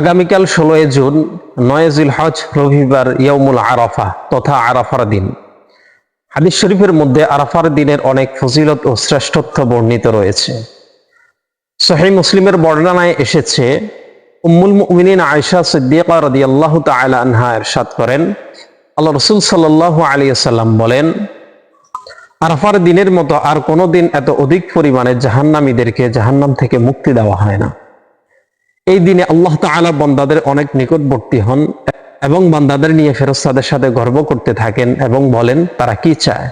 আগামীকাল ষোলোই জুন নয়জুল হজ রবিবার ইয়মুল আরাফা তথা আরাফার দিন। হাদিস শরীফের মধ্যে আরাফার দিনের অনেক ফজিলত ও শ্রেষ্ঠত্ব বর্ণিত রয়েছে। সহি মুসলিমের বর্ণনায় এসেছে, উম্মুল মুমিনিন আয়েশা সিদ্দিকা রাদিয়াল্লাহু তাআলা আনহা ইরশাদ করেন, আল্লাহ রসুল সাল্লাল্লাহু আলাইহি সাল্লাম বলেন, আরাফার দিনের মতো আর কোনো দিন এত অধিক পরিমাণে জাহান্নামীদেরকে জাহান্নাম থেকে মুক্তি দেওয়া হয় না। এই দিনে আল্লাহ তাআলা বন্দাদের অনেক নিকটবর্তী হন এবং বান্দাদের নিয়ে ফেরস্তাদের সাথে গর্ব করতে থাকেন এবং বলেন, তারা কি চায়?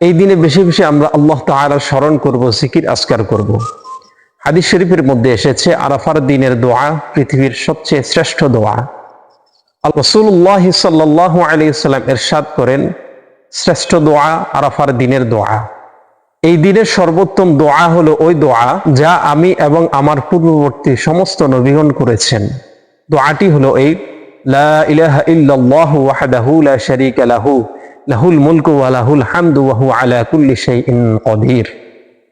এই দিনে বেশি বেশি আমরা আল্লাহ তাআলার স্মরণ করব, জিকির আসকার করব। হাদিস শরীফের মধ্যে এসেছে, আরাফার দিনের দোয়া পৃথিবীর সবচেয়ে শ্রেষ্ঠ দোয়া। রসুল্লাহ সাল্লাহ আলী সাল্লাম এরশাদ করেন, শ্রেষ্ঠ দোয়া আরাফার দিনের দোয়া। এই দিনের সর্বোত্তম দোয়া হলো ওই দোয়া যা আমি এবং আমার পূর্ববর্তী সমস্ত নবীগণ করেছেন। দোয়াটি হলো এই, লা ইলাহা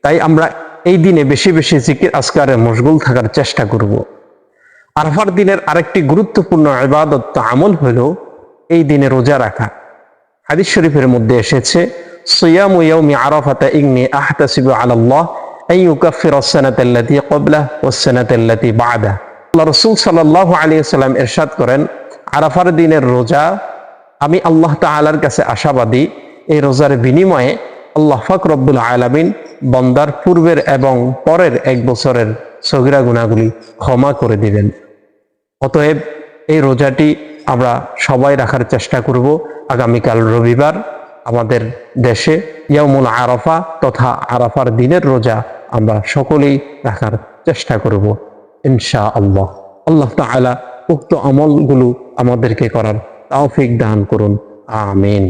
তাই আমরা এই দিনে বেশি বেশি জিকির আসকারে মশগুল থাকার চেষ্টা করব। আরফার দিনের আরেকটি গুরুত্বপূর্ণ ইবাদত, আমল হলো এই দিনে রোজা রাখা। হাদিস শরীফের মধ্যে এসেছে সিয়ামু ইয়াউমি আরাফাতা ইন্নী আহতাসিবু আলাল্লাহ আন ইউকাফিরা আস-সানাতা আল্লাতী ক্বাবলাহু ওয়াস-সানাতা আল্লাতী বা'দাহু আল্লাহ রাসূল সাল্লাল্লাহু আলাইহি ওয়াসাল্লাম ইরশাদ করেন আরাফার দিনের রোজা আমি আল্লাহ তাআলার কাছে আশাবাদী। এই রোজার বিনিময়ে আল্লাহ ফাক রব্বুল আলামিন বন্দার পূর্বের এবং পরের এক বছরের সগিরা গুনাহগুলি ক্ষমা করে দিবেন। অতএব এই রোজাটি আমরা সবাই রাখার চেষ্টা করব আগামীকাল রবিবার। আমাদের দেশে ইয়ামুল আরাফা তথা আরাফার দিনের রোজা আমরা সকলেই রাখার চেষ্টা করব ইনশা আল্লাহ আল্লাহ তালা উক্ত আমলগুলো আমাদেরকে করার তাওফিক দান করুন। আমিন।